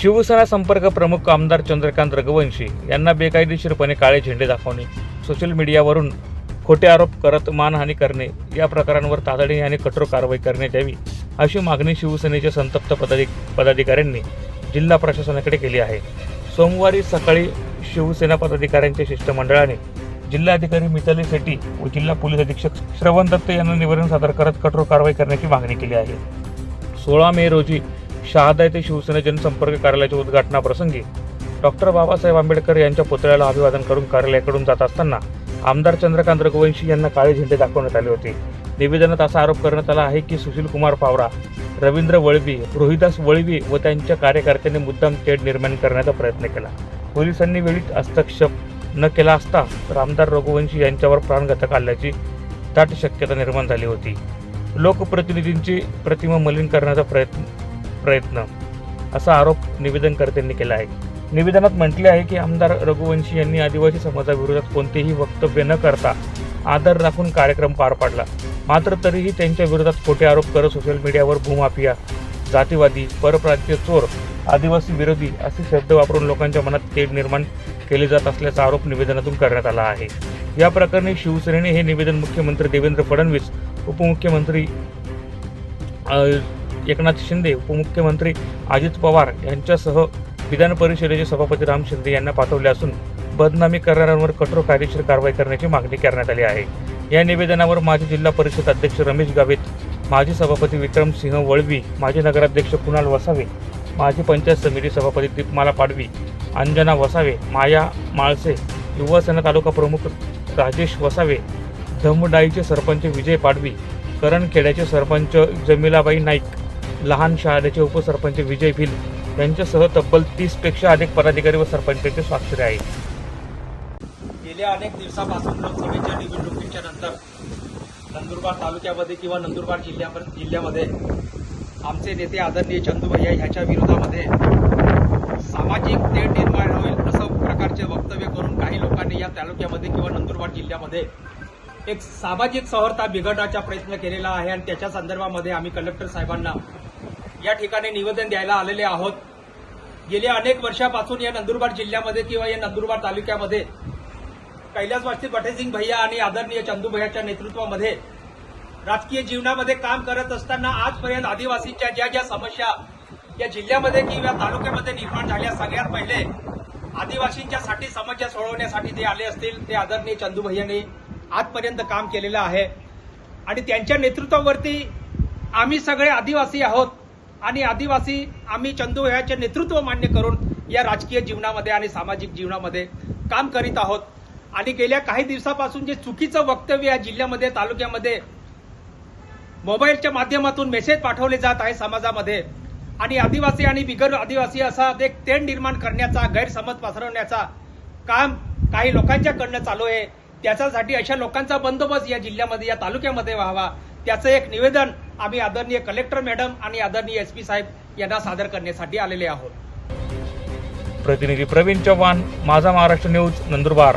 शिवसेना संपर्क प्रमुख आमदार चंद्रकांत रघुवंशी यांना बेकायदेशीरपणे काळे झेंडे दाखवणे सोशल मीडियावरून खोटे आरोप करत मानहानी करणे या प्रकारांवर तातडीने आणि कठोर कारवाई करण्यात यावी अशी मागणी शिवसेनेच्या संतप्त पदाधिक पदाधिकाऱ्यांनी जिल्हा प्रशासनाकडे केली आहे. सोमवारी सकाळी शिवसेना पदाधिकाऱ्यांच्या शिष्टमंडळाने जिल्हाधिकारी मिताली सेठी व जिल्हा पोलीस अधीक्षक श्रवण दत्त यांना निवेदन सादर करत कठोर कारवाई करण्याची मागणी केली आहे. सोळा मे रोजी शहादा येथे शिवसेना जनसंपर्क कार्यालयाच्या उद्घाटनाप्रसंगी डॉक्टर बाबासाहेब आंबेडकर यांच्या पुतळ्याला अभिवादन करून कार्यालयाकडून जात असताना आमदार चंद्रकांत रघुवंशी यांना काळे झेंडे दाखवण्यात आले होते. निवेदनात असा आरोप करण्यात आला आहे की सुशील कुमार पावरा रवींद्र वळवी रोहिदास वळवी व त्यांच्या कार्यकर्त्यांनी मुद्दाम तेढ निर्माण करण्याचा प्रयत्न केला. पोलिसांनी वेळीच हस्तक्षेप न केला असता तर आमदार रघुवंशी यांच्यावर प्राणघातक आल्याची दाट शक्यता निर्माण झाली होती. लोकप्रतिनिधींची प्रतिमा मलिन करण्याचा प्रयत्न प्रयत्न. असा आरोप निवेदनकर्त्यांनी केला आहे. निवेदनात म्हटले आहे की आमदार रघुवंशी यांनी आदिवासी समाजाविरोधात कोणतेही वक्तव्य न करता आदर राखून कार्यक्रम पार पाडला. मात्र तरीही त्यांच्या विरोधात खोटे आरोप करत सोशल मीडियावर भूमाफिया जातीवादी परप्रांतीय चोर आदिवासी विरोधी असे शब्द वापरून लोकांच्या मनात तेढ निर्माण केले जात असल्याचा आरोप निवेदनातून करण्यात आला आहे. या प्रकरणी शिवसेनेने हे निवेदन मुख्यमंत्री देवेंद्र फडणवीस उपमुख्यमंत्री एकनाथ शिंदे उपमुख्यमंत्री अजित पवार यांच्यासह विधान परिषदेचे सभापती राम शिंदे यांना पाठवले असून बदनामी करणाऱ्यांवर कठोर कायदेशीर कारवाई करण्याची मागणी करण्यात आली आहे. या निवेदनावर माजी जिल्हा परिषद अध्यक्ष रमेश गावित माजी सभापती विक्रम सिंह वळवी माजी नगराध्यक्ष कुणाल वसावे माजी पंचायत समिती सभापती दीपमाला पाडवी अंजना वसावे माया माळसे युवासेना तालुका प्रमुख राजेश वसावे धमडाईचे सरपंच विजय पाडवी करणखेड्याचे सरपंच जमिलाबाई नाईक लहान शाळेचे उपसरपंच विजय भिल यांच्यासह तब्बल तीसपेक्षा अधिक पदाधिकारी व सरपंचांचे स्वाक्षरी आहे गेल्या अनेक दिवसापासून लोकसभेच्या निवडणुकीच्या नंतर नंदुरबार तालुक्यामध्ये किंवा नंदुरबार जिल्ह्या जिल्ह्यामध्ये आमचे नेते आदरणीय चंदूभैया ह्याच्या विरोधामध्ये सामाजिक तेढ निर्माण होईल असं प्रकारचे वक्तव्य करून काही लोकांनी या तालुक्यामध्ये किंवा नंदुरबार जिल्ह्यामध्ये एक सामाजिक सौहार्दता बिघडण्याचा प्रयत्न केलेला आहे आणि त्याच्या संदर्भामध्ये आम्ही कलेक्टर साहेबांना या ठिकाणी निवेदन द्यायला आलेले आहोत. गेल्या अनेक वर्षापासून या नंदुरबार जिल्ह्यामध्ये किंवा या नंदुरबार तालुक्यामध्ये कैलासवासी पटेसिंग भैया आणि आदरणीय चंदू भैयाच्या नेतृत्वामध्ये राजकीय जीवनामध्ये काम करत असताना आजपर्यंत आदिवासींच्या ज्या ज्या समस्या या जिल्ह्यामध्ये किंवा तालुक्यामध्ये निर्माण झाल्या सगळ्यात पहिले आदिवासींच्यासाठी समस्या सोडवण्यासाठी ते आले असतील ते आदरणीय चंदू भैयाने आजपर्यंत काम केलेलं आहे. आणि त्यांच्या नेतृत्वावरती आम्ही सगळे आदिवासी आहोत. आणि आदिवासी आम्ही चंदुभयाचे नेतृत्व मान्य करून या राजकीय जीवनामध्ये आणि सामाजिक जीवनामध्ये काम करीत आहोत. आणि गेल्या काही दिवसापासून जे चुकीचं वक्तव्य या जिल्ह्यामध्ये तालुक्यामध्ये मोबाईलच्या माध्यमातून मेसेज पाठवले जात आहे समाजामध्ये. आणि आदिवासी आणि बिगर आदिवासी असा एक तेण निर्माण करण्याचा गैरसमज पसरवण्याचा काम काही लोकांच्याकडनं चालू आहे. त्याच्यासाठी अशा लोकांचा बंदोबस्त या जिल्ह्यामध्ये या तालुक्यामध्ये व्हावा. त्याचं एक निवेदन आम्ही आदरणीय कलेक्टर मॅडम आणि आदरणीय एस पी साहेब यांना सादर करण्यासाठी आलेले आहोत. प्रतिनिधी प्रवीण चव्हाण माझा महाराष्ट्र न्यूज नंदुरबार.